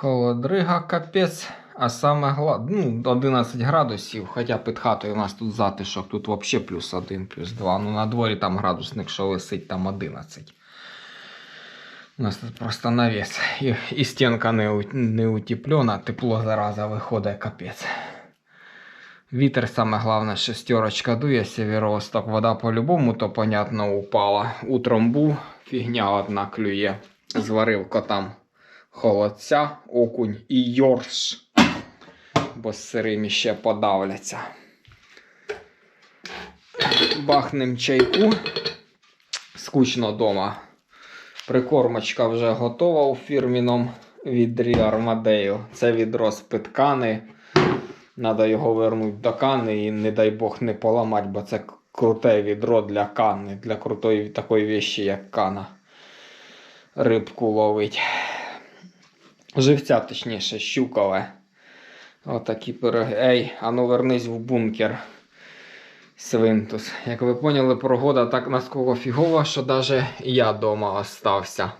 Холодрига капець. А саме гла... ну, 11 градусів, хоча під хатою у нас тут затишок, тут взагалі плюс 1, плюс 2. Ну на дворі там градусник, що висить, там 11. У нас тут просто навіс. І, і стінка не, не утеплена, тепло зараза виходить капець. Вітер саме головне, шестерочка дує, сєвєро-восток. Вода по-любому, то понятно, упала. Утром був, фігня одна клює. Зварив котам холодця, окунь і йорш. Бо з сирими ще подавляться. Бахнем чайку. Скучно дома. Прикормочка вже готова у фірміному відрі Armadale. Це відро з питкани. Надо його вернути до кани і, не дай Бог, не поламати, бо це круте відро для кани, для крутої такої вещі, як кана. Рибку ловить. Живця, точніше, щукове. Отакі пироги. Ей, ану вернись в бункер. Свинтус. Як ви поняли, погода так наскільки фігова, що навіть я вдома остався.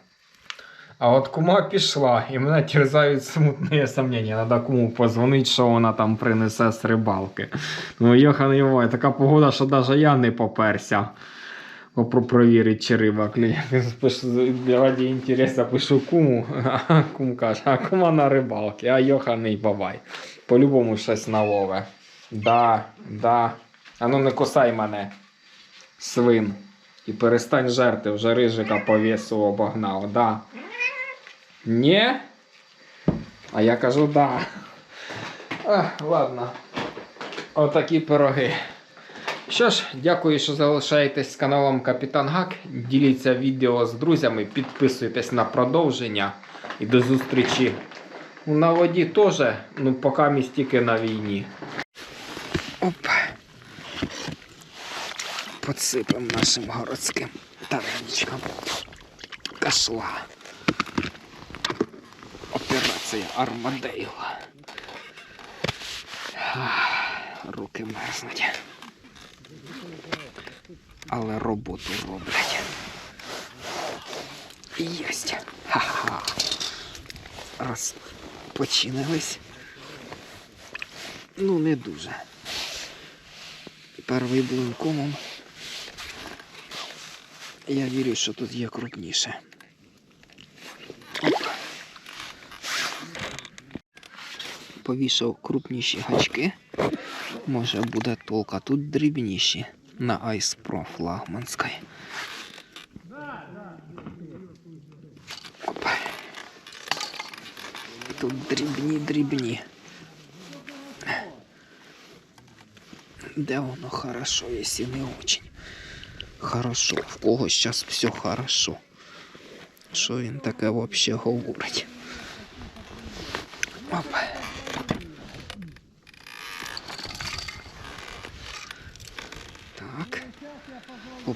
А от кума пішла, і мене терзають смутні сумніння. Надо куму позвонити, що вона там принесе з рибалки. Ну, йоханий йой, така погода, що навіть я не поперся. Клює. Пишу, Раді інтересу пишу куму, а кум каже, а кума на рибалки, а йоханий бабай. По-любому щось налове. Да, да. А ну не кусай мене, свин. І перестань жерти, вже рижика по весу обогнав. Да. Ні? А я кажу да. А, ладно. Отакі пироги. Що ж, дякую, що залишаєтесь з каналом Капітан Гак. Діліться відео з друзями, підписуйтесь на продовження. І до зустрічі. На воді теж, ну поки ми тільки на війні. Оп. Подсипемо нашим городським таранічкам. Кашла. Операція Армадейла. Руки мерзнуть. Але роботу роблять. Єсть. Ха-ха. Розпочинились. Ну, не дуже. Перший блинкомом. Я вірю, що тут є крупніше. Повішав крупніші гачки. Може буде толк, а тут дрібніші на Ice Pro флагманській. Оп. Тут дрібні, дрібні. Де воно хорошо, якщо не очень. Хорошо, в кого зараз все хорошо. Що він таке взагалі говорить? Оп. Так.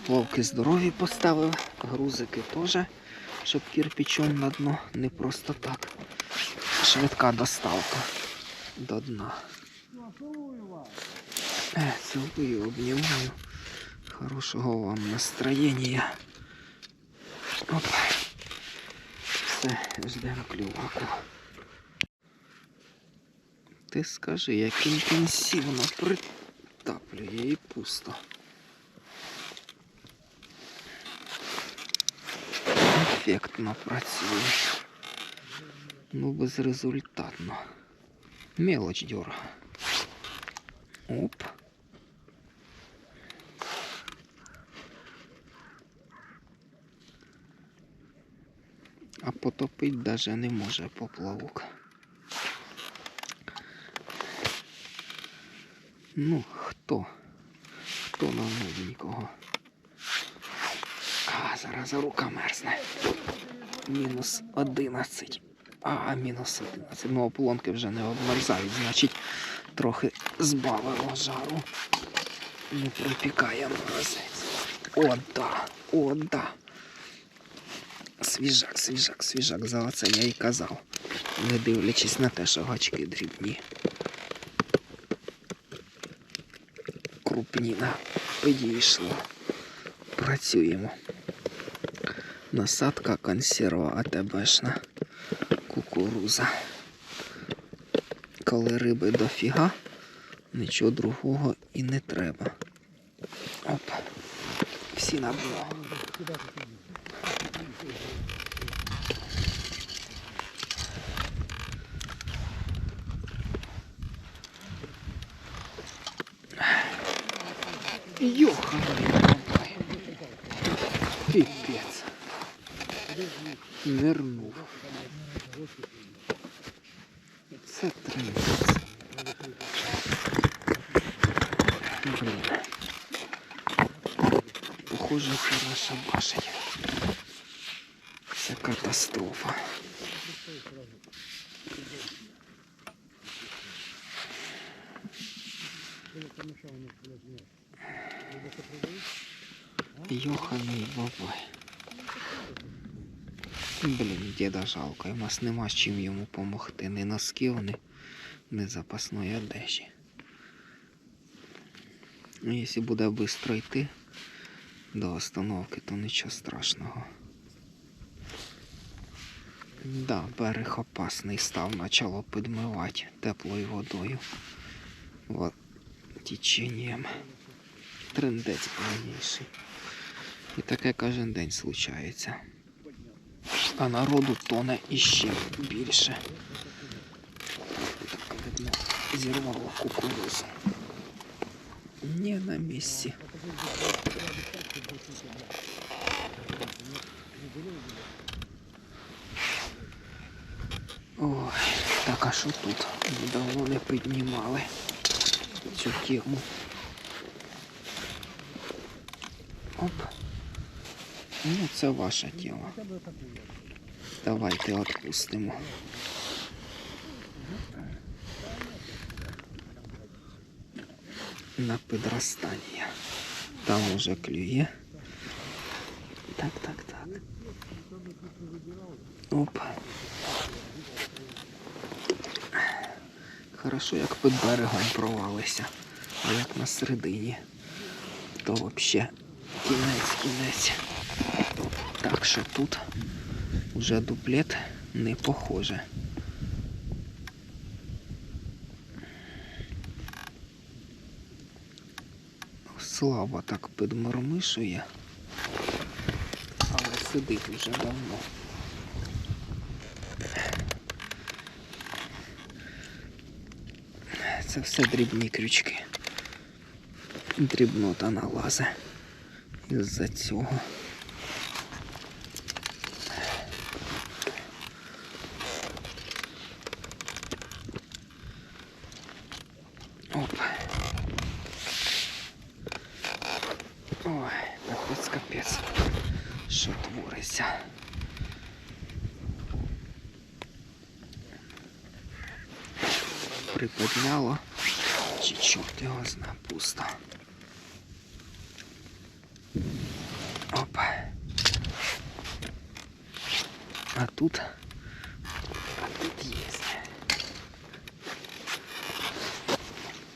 Поплавки здорові поставив, грузики теж, щоб кирпичом на дно, не просто так. Швидка доставка до дна. Е, Цілую, обнімаю. Хорошого вам настроєння. Оп. Все, ждемо клюваку. Ти скажи, як інтенсивно притаплює і пусто. Ефектно працює. Ну, безрезультатно. Мелоч дьора. Оп. А потопить даже не може поплавок. Ну, хто? Хто на новенького? А, зараз рука мерзне. Мінус 11. А, мінус 11. Ну, ополонки вже не обмерзають, значить, трохи збавило жару. Не припікає морозець. О, да, о, да. Свіжак, свіжак, свіжак, за оце я і казав. Не дивлячись на те, що гачки дрібні. Крупніна підійшла. Працюємо. Насадка консерва АТБшна. кукуруза. Коли риби дофіга, нічого другого і не треба. Оп. Всі на. Йоханий Нирнув. Це тринадцять. Блін. Похоже, це наша башня. Це катастрофа. Йоханий бабай. Блін, діда жалко, і нас нема з чим йому помогти. Ні носків, ні, ні запасної одежі. Ну, якщо буде швидко йти до остановки, то нічого страшного. Да, берег опасний став, почало підмивати теплою водою. Вот, течением. Трендець повніший. І таке кожен день случається. А народу тоне іще більше. Так, видно, зірвало кукурузу. Не на місці. Ой, так а що тут? Давно не піднімали цю тему. Оп. Ну, це ваша тема. Давайте відпустимо. На підростання. Там уже клює. Так, так, так. Оп. Хорошо, як під берегом провалися. А як на середині, то взагалі кінець, кінець. Так що тут вже дуплет не похоже. Слава так підмормишує, але сидить вже давно. Це все дрібні крючки. Дрібнота налазе із-за цього. Опа. А тут. А тут є.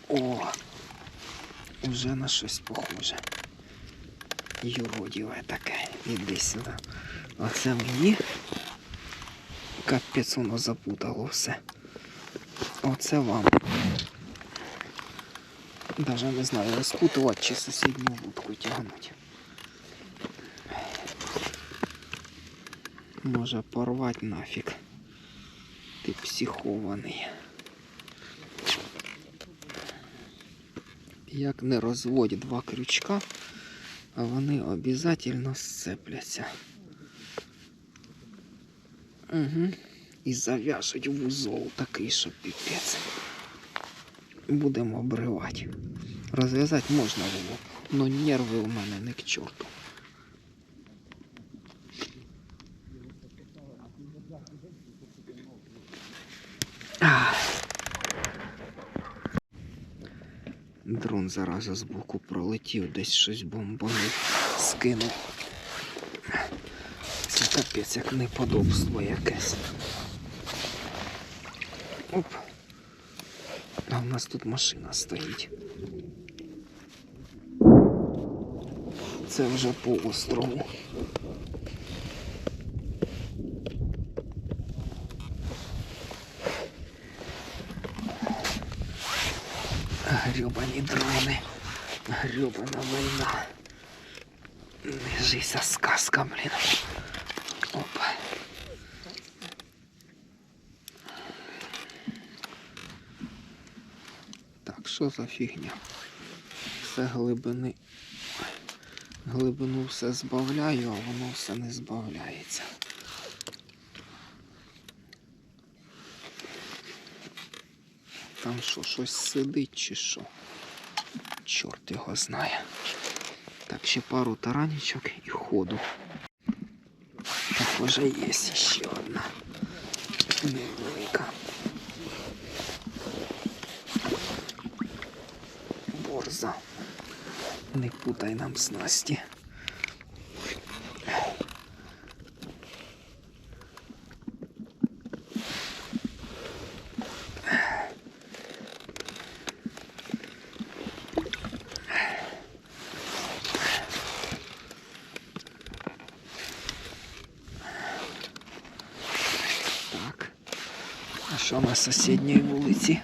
О! Уже на щось похоже. Юродіве таке. Іди сюди. Оце мені. Капець воно запутало все. Оце вам. Даже не знаю, розпутувати чи сусідню вудку тягнути. Може порвати нафіг. Ти психований. Як не розводь два крючка, а вони обов'язково сцепляться. Угу. І зав'яжуть вузол такий, що піпець. Будемо обривати. Розв'язати можна було, але нерви у мене не к чорту. Дрон зараза збоку пролетів, десь щось бомбанув, скинув. Це капець як неподобство якесь. Оп. А в нас тут машина стоїть. це вже по острову. Грьобані дрони, грьобана війна. Не жися сказка, блін. Опа. Так, що за фігня? Це глибини Глибину все збавляю, а воно все не збавляється. Там що, щось сидить чи що? Чорт його знає. Так, ще пару таранічок і ходу. Так, вже є ще одна. Невелика. Борза. Не путай нам снасті. Що на сусідній вулиці?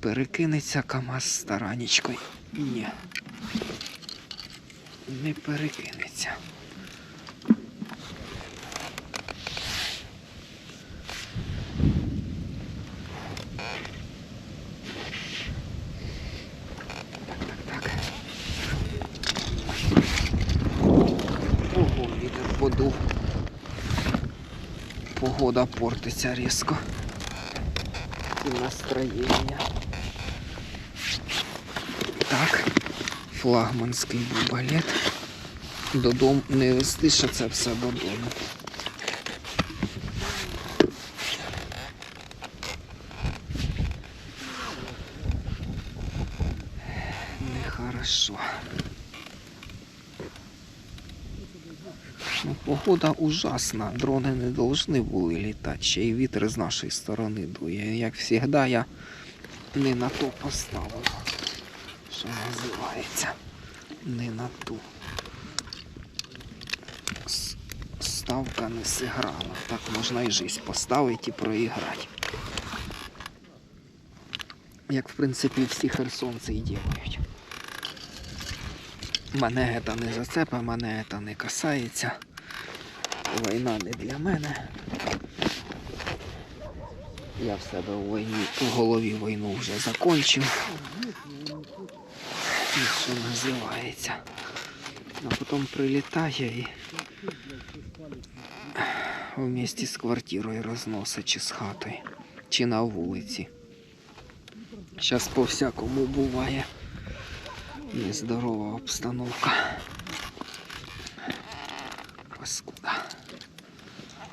Перекинеться КАМАЗ з таранічкою? Ні. Не перекинеться. Подув. Погода портиться різко. І настроєння. Так, флагманський балет. Додому не вести, що це все додому. Нехорошо. Ну, погода ужасна. Дрони не повинні були літати. Ще й вітер з нашої сторони дує. Як завжди, я не на то поставив. Що називається. Не на ту. Ставка не зіграла. Так можна і жизнь поставити і проіграти. Як в принципі всі херсонці і ділають. Мене це не зацепа, мене це не касається. Війна не для мене. Я в себе у війні, в голові війну вже закончив. І що називається. А потім прилітає і вместе з квартирою розносить чи з хатою, чи на вулиці. Зараз по всякому буває нездорова обстановка.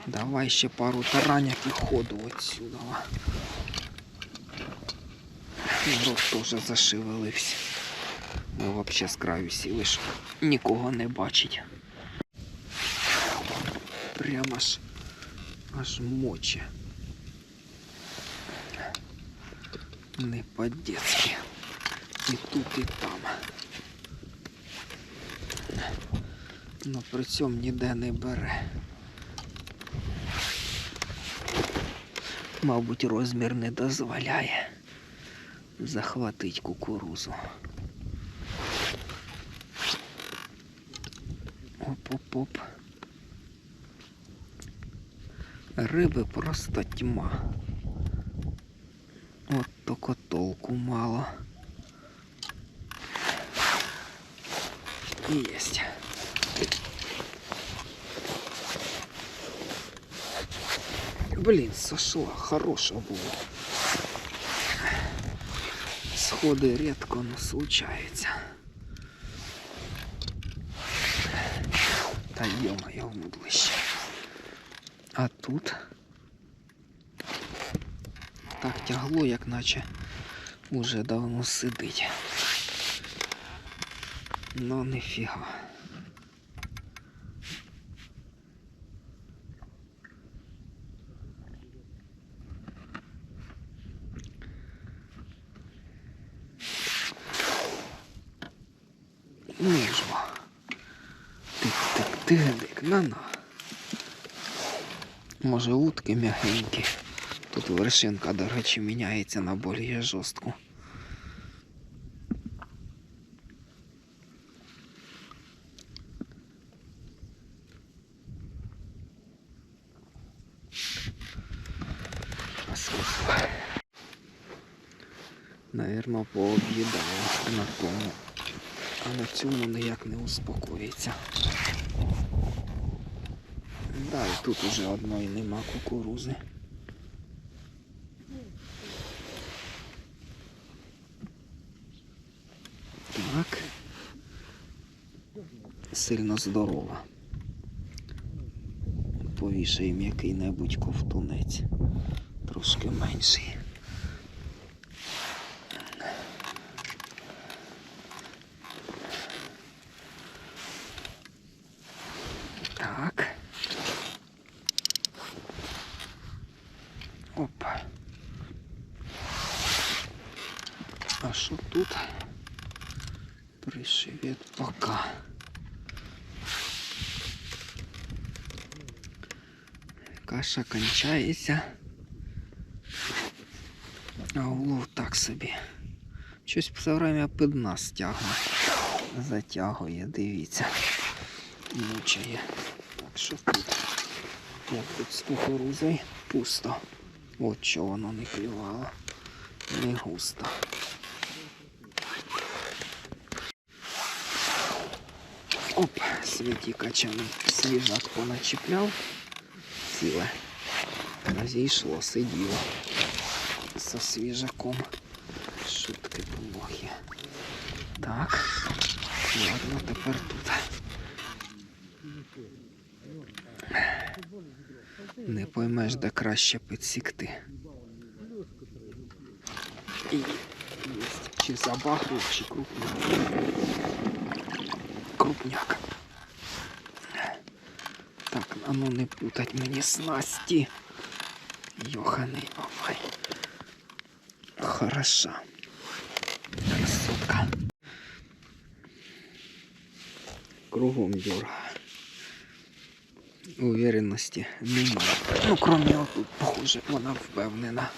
Давай ще пару тараняк і ходу отсюда. Народ теж зашевелився. Ми взагалі з краю сіли, що нікого не бачить. Прямо аж аж моче. Не по-детски. І тут, і там. Но при цьому ніде не бере. Мабуть, розмір не дозволяє захватить кукурузу. Оп-оп-оп. Риби просто тьма. От тільки толку мало. Есть. Блин, сошла, хороша була. Сходи рідко, но случається. Та йо-моє, в мудлище. А тут так тягло, як наче уже давно сидить. Ну ніфіга. Так, на-на. Може утки м'ягенькі. Тут вершинка, до речі, міняється на більш жорстку. Навірно, пооб'їдала на тому, а на цьому ніяк не успокоїться. Да, і тут уже одної нема кукурузи. Так. Сильно здорова. Повішаємо який-небудь ковтунець. Трошки менший. Так. Опа. А що тут? Привіт, пока. Каша кончається. А улов так собі. Щось все время під нас тягне. Затягує, дивіться. Мучає. Так що тут? Як тут з кукурузою? Пусто. От що воно не клювало. Не густо. Оп, світі качани свіжак поначіпляв. Ціле. Розійшло, сиділо. Со свіжаком. Шутки помохи. Так. Ладно, тепер тут. Не поймеш, де краще підсікти. І єсть. Чи забахрив, чи крупняк. Крупняк. Так, а ну не путать мені снасті. Йоханий бабай. Хороша. Красотка. Кругом дюрга. Уверенності немає. Ну, кроме отут, похоже, вона впевнена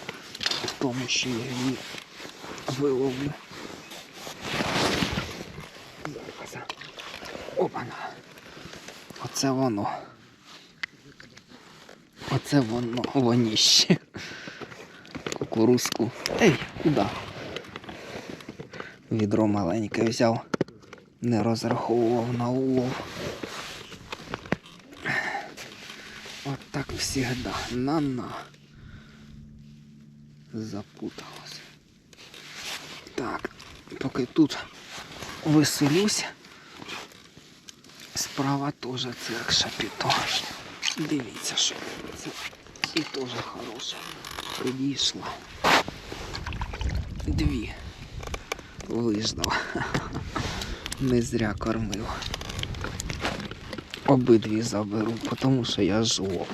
в тому, що я її виловлю. Опана. Оце воно. Оце воно воніще. Кукурузку. Ей, куди? Відро маленьке взяв. Не розраховував на улов. От так всегда. На-на. Запуталась. Так, поки тут веселюсь. Справа теж цирк шапіто. Дивіться, що це і теж хороше. Підійшла. Дві. Виждав. Не зря кормив. Обидві заберу, тому що я жлоб.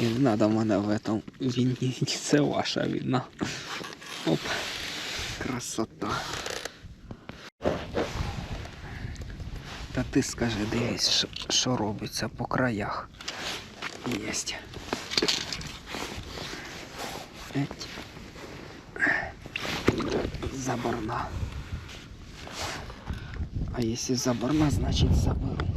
І не треба мене в этом винити. Це ваша вина. Оп. Красота. Та ти скажи, дивись, що, робиться по краях. Єсть. Заборна. А если заборна, значить заберу.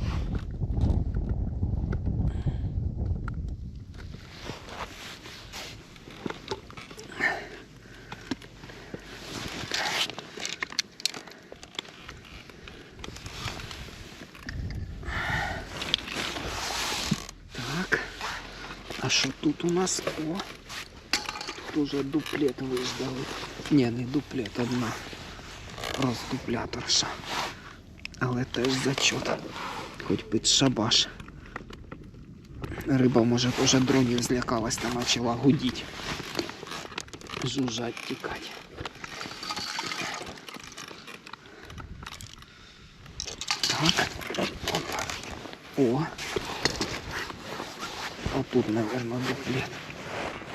тут у нас? О! Тут уже дуплет виждали. Ні, не дуплет, одна. Роздупляторша. Але теж зачот. Хоч під шабаш. Риба, може, теж дронів злякалась та почала гудіть. Жужжать тікать. Так. Опа. О. Тут, наверное, дуплет.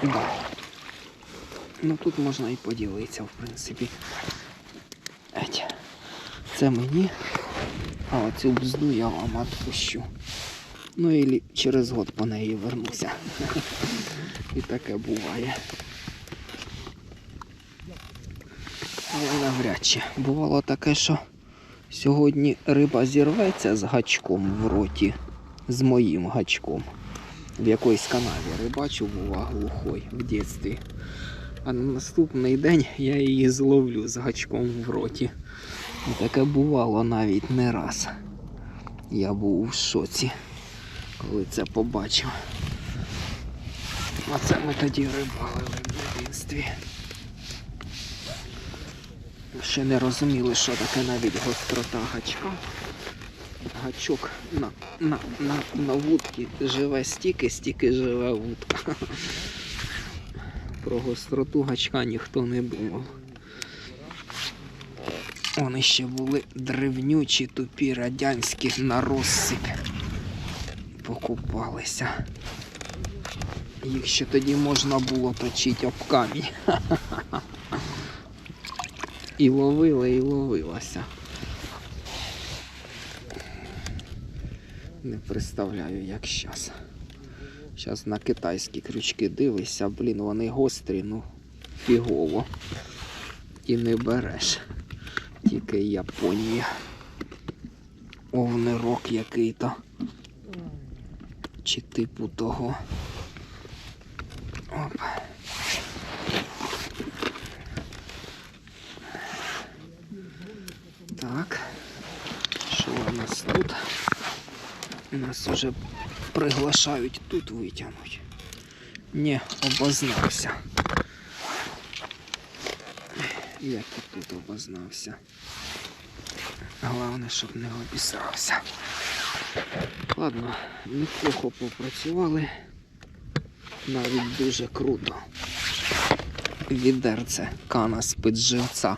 Да. Ну тут можна і поділитися, в принципі. Еть. Це мені. А оцю бзду я вам відпущу. Ну і через год по неї вернуся. І таке буває. Але навряд чи. Бувало таке, що сьогодні риба зірветься з гачком в роті, з моїм гачком. В якоїсь канаві рибачу була глухой в дитинстві. А на наступний день я її зловлю з гачком в роті. І таке бувало навіть не раз. Я був у шоці, коли це побачив. А це ми тоді рибалили в дитинстві. Ще не розуміли, що таке навіть гострота гачка. Гачок на, на, на, на вудці живе стільки, стільки живе вудка. Про гостроту гачка ніхто не думав. Вони ще були древнючі, тупі радянські на розсип. Покупалися. Їх ще тоді можна було точити об камінь. І ловила, і ловилася. Не представляю, як зараз. Зараз на китайські крючки дивишся, блін, вони гострі, ну фігово. І не береш. Тільки Японія. Овнирок який-то. Чи типу того. Оп. Так. Що у нас тут? Нас уже приглашають тут витягнуть. Не, обознався. Як і тут обознався. Головне, щоб не обісрався. Ладно, неплохо попрацювали. Навіть дуже круто. Відерце кана з-під живця.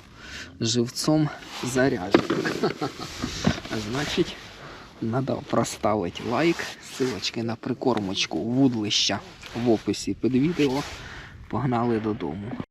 Живцом заряджений. Значить, треба проставити лайк, ссылочки на прикормочку вудлища в описі під відео. Погнали додому.